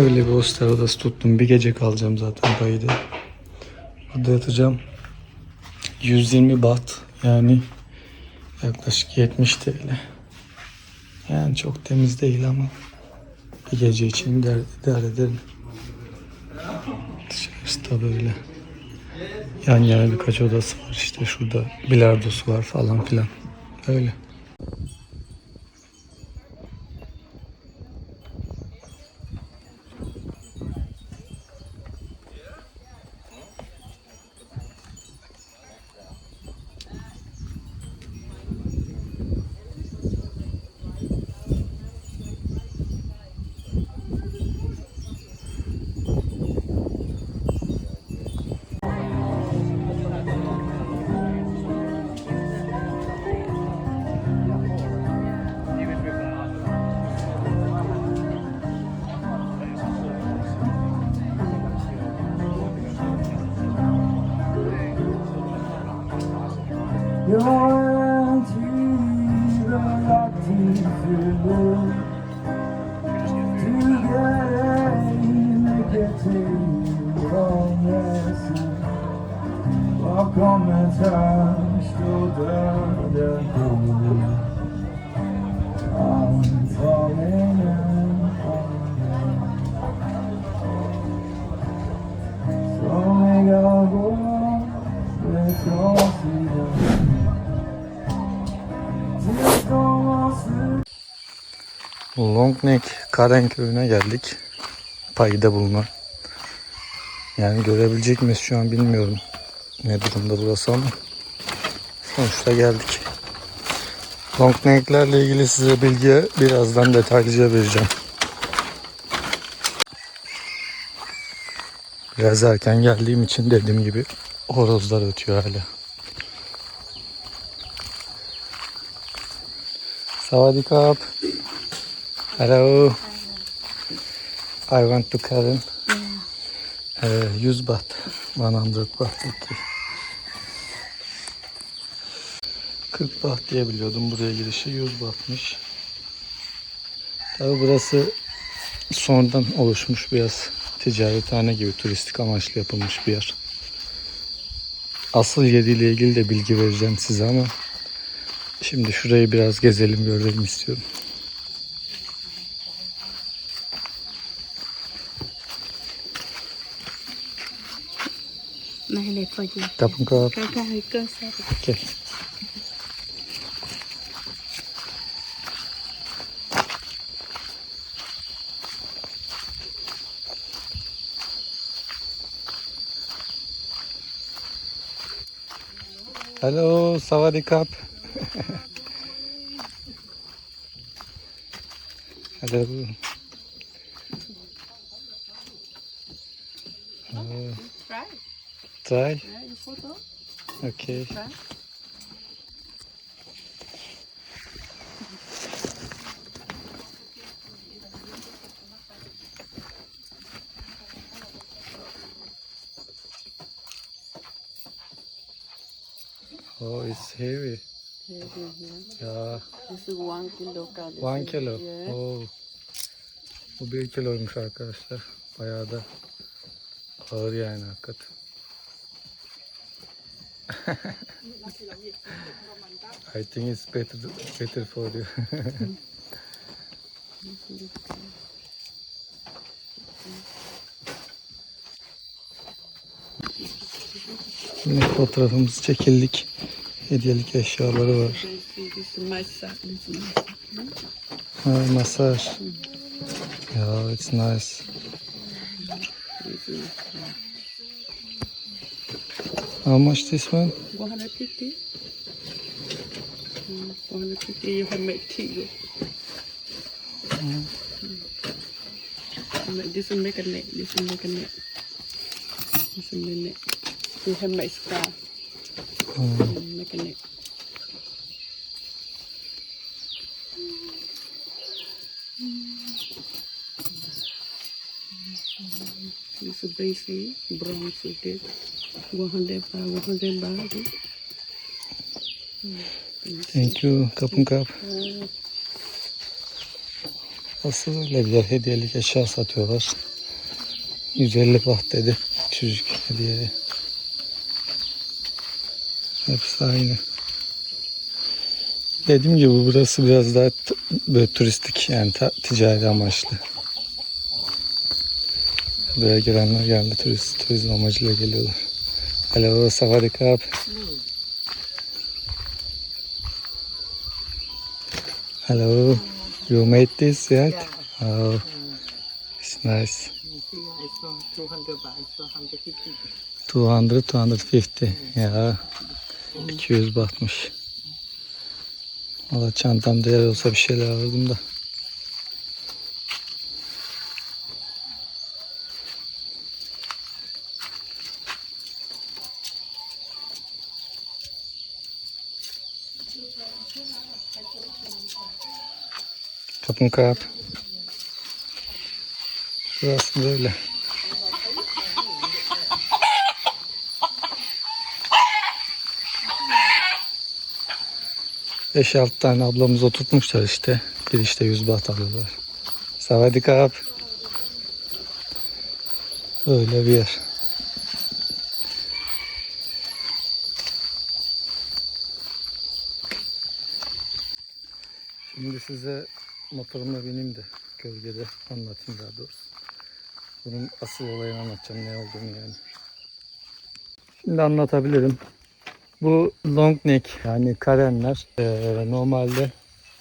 Öyle bir hostel odası tuttum. Bir gece kalacağım zaten Payı'da. Burada yatacağım. 120 baht yani yaklaşık 70 TL. Yani çok temiz değil ama bir gece için idare, idare ederim. Dışarısı da böyle. Yan yana birkaç odası var işte şurada bilardosu var falan filan. Öyle. Förlåt Tycker ej mycket till om ledsen Bakom ett hörn står döden på Antagligen Longneck Karen köyüne geldik. Payda bulunan. Yani görebilecek miyiz şu an bilmiyorum. Ne durumda burası ama. Sonuçta geldik. Longneck'lerle ilgili size bilgi birazdan detaylıca vereceğim. Biraz erken geldiğim için dediğim gibi horozlar ötüyor hala. Savadikap. Hello. I want to Karen. Uh, 100 baht. 100 baht. Okay. 40 baht diye biliyordum buraya girişi 100 bahtmış. Tabi burası sonradan oluşmuş biraz ticarethane gibi turistik amaçlı yapılmış bir yer. Asıl yeriyle ilgili de bilgi vereceğim size ama şimdi şurayı biraz gezelim görelim istiyorum. Tapong ko. Okay. Hello, Sawadikap. Hello. Try. yeah, you photo Okay. Oh, it's heavy. yeah, yeah, yeah. This is one kilo cal One kilo. yeah. Oo. Bu bir kiloymuş arkadaşlar. Bayağı da ağır yani hakikaten. I think it's better better for you. Yine fotoğrafımızı çekildik. Hediyelik eşyaları var. Ha, masaj. Yeah, it's nice. How much this one? 150 Mm, 150 you can make tea Mm. This will make a net. This will make a net. This will make a net. You can make scarf. Mm, Make a net. This is basic brown suited. 100 baht, 100 baht. Thank you. Kapın kap. Asıl öyle yer. Hediyelik eşya satıyorlar. 150 baht dedi. Çocuk hediye. Hepsi aynı. Dediğim gibi burası biraz daha böyle turistik yani ticari amaçlı. Buraya gelenler geldi turist, turizm amacıyla geliyorlar. Hello, sawadee up. Hello, you made this yet? Oh, it's nice. 200, 250. Ya, 200 batmış. Valla çantamda yer olsa bir şeyler alırdım da. Kapın kap. Şurası böyle. Beş altı tane ablamız oturtmuşlar işte. Bir işte yüz baht alıyorlar. Savadik kap. Öyle bir yer. Şimdi size motoruma bineyim de gölgede anlatayım daha doğrusu. Bunun asıl olayını anlatacağım ne olduğunu yani. Şimdi anlatabilirim. Bu long neck yani karenler eee, normalde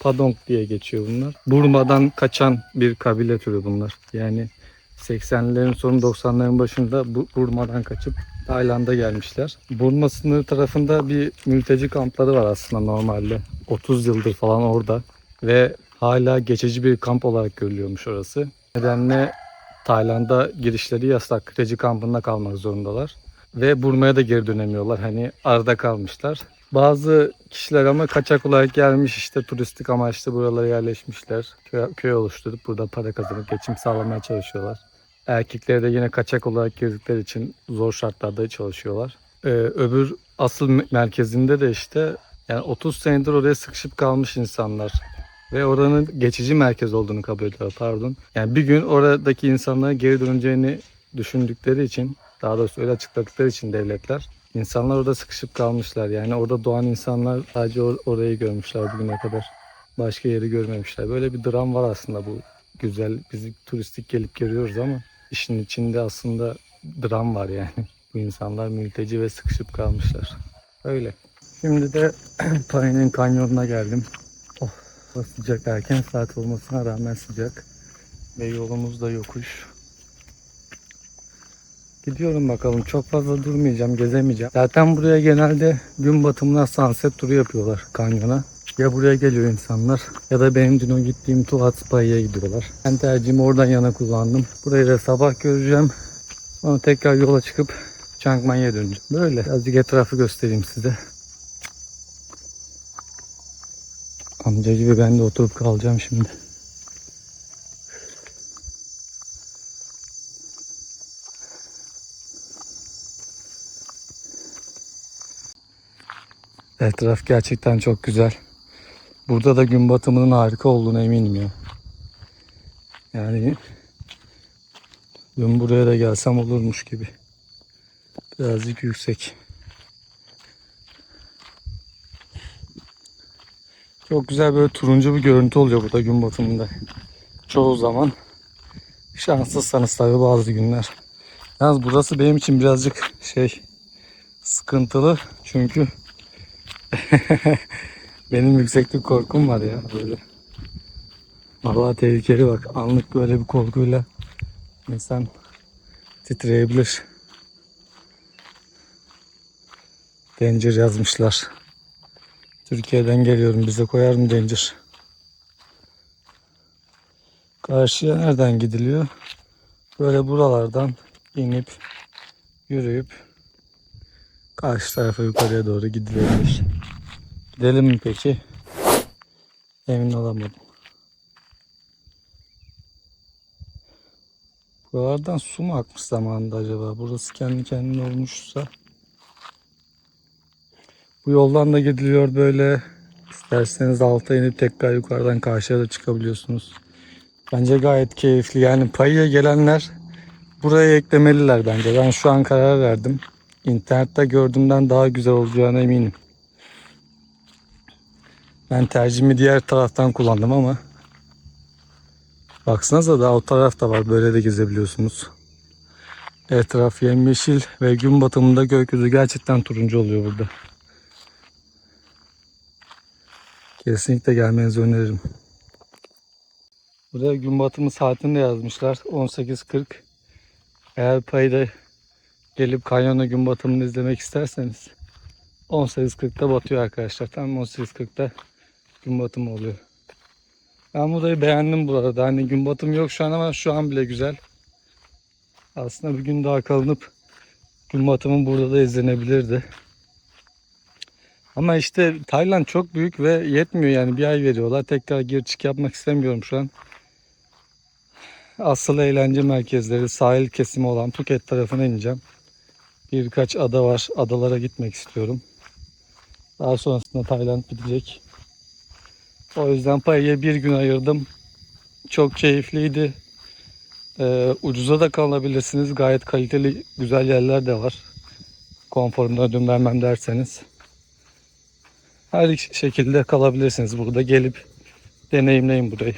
Padong diye geçiyor bunlar. Burma'dan kaçan bir kabile türü bunlar. Yani 80'lerin sonu 90'ların başında bu Burma'dan kaçıp Tayland'a gelmişler. Burma sınırı tarafında bir mülteci kampları var aslında normalde. 30 yıldır falan orada ve hala geçici bir kamp olarak görülüyormuş orası. Nedenle Tayland'a girişleri yasak. Mülteci kampında kalmak zorundalar. Ve Burma'ya da geri dönemiyorlar. Hani arada kalmışlar. Bazı kişiler ama kaçak olarak gelmiş işte turistik amaçlı buralara yerleşmişler. Köy, köy oluşturup burada para kazanıp geçim sağlamaya çalışıyorlar. Erkekleri de yine kaçak olarak girdikleri için zor şartlarda çalışıyorlar. Ee, öbür asıl me- merkezinde de işte yani 30 senedir oraya sıkışıp kalmış insanlar. Ve oranın geçici merkez olduğunu kabul ediyorlar pardon. Yani bir gün oradaki insanların geri döneceğini düşündükleri için daha doğrusu öyle açıkladıkları için devletler insanlar orada sıkışıp kalmışlar. Yani orada doğan insanlar sadece or- orayı görmüşler bugüne kadar. Başka yeri görmemişler. Böyle bir dram var aslında bu güzel. Biz turistik gelip görüyoruz ama işin içinde aslında dram var yani. Bu insanlar mülteci ve sıkışıp kalmışlar. Öyle. Şimdi de Payne'in kanyonuna geldim. Burası sıcak erken saat olmasına rağmen sıcak. Ve yolumuz da yokuş. Gidiyorum bakalım. Çok fazla durmayacağım, gezemeyeceğim. Zaten buraya genelde gün batımına sunset turu yapıyorlar kanyona. Ya buraya geliyor insanlar ya da benim dün o gittiğim Tuhat Spa'ya gidiyorlar. Ben tercihimi oradan yana kullandım. Burayı da sabah göreceğim. Sonra tekrar yola çıkıp Mai'ye döneceğim. Böyle azıcık etrafı göstereyim size. Amca gibi ben de oturup kalacağım şimdi. Etraf gerçekten çok güzel. Burada da gün batımının harika olduğuna eminim ya. Yani dün buraya da gelsem olurmuş gibi. Birazcık yüksek. Çok güzel böyle turuncu bir görüntü oluyor burada gün batımında. Çoğu zaman. Şanssızsanız tabii bazı günler. Yalnız burası benim için birazcık şey sıkıntılı. Çünkü benim yükseklik korkum var ya böyle. Vallahi tehlikeli bak. Anlık böyle bir korkuyla insan titreyebilir. Danger yazmışlar. Türkiye'den geliyorum. Bize koyar mı Danger? Karşıya nereden gidiliyor? Böyle buralardan inip yürüyüp karşı tarafa yukarıya doğru gidilebilir. Gidelim mi peki? Emin olamadım. Buralardan su mu akmış zamanında acaba? Burası kendi kendine olmuşsa. Bu yoldan da gidiliyor böyle. İsterseniz alta inip tekrar yukarıdan karşıya da çıkabiliyorsunuz. Bence gayet keyifli. Yani payıya gelenler Buraya eklemeliler bence. Ben şu an karar verdim. İnternette gördüğümden daha güzel olacağına eminim. Ben tercihimi diğer taraftan kullandım ama baksanıza daha o tarafta var. Böyle de gezebiliyorsunuz. Etraf yemyeşil ve gün batımında gökyüzü gerçekten turuncu oluyor burada. Kesinlikle gelmenizi öneririm. Buraya gün batımı saatini de yazmışlar. 18.40. Eğer payda gelip kanyonda gün batımını izlemek isterseniz 18.40'da batıyor arkadaşlar. Tam 18.40'da gün batımı oluyor. Ben burayı beğendim bu arada. Hani gün batımı yok şu an ama şu an bile güzel. Aslında bir gün daha kalınıp gün batımı burada da izlenebilirdi. Ama işte Tayland çok büyük ve yetmiyor yani bir ay veriyorlar. Tekrar gir çık yapmak istemiyorum şu an. Asıl eğlence merkezleri sahil kesimi olan Phuket tarafına ineceğim. Birkaç ada var. Adalara gitmek istiyorum. Daha sonrasında Tayland bitecek. O yüzden payıya bir gün ayırdım. Çok keyifliydi. Ee, ucuza da kalabilirsiniz. Gayet kaliteli güzel yerler de var. Konforunu ödün vermem derseniz. Her şekilde kalabilirsiniz burada gelip deneyimleyin burayı.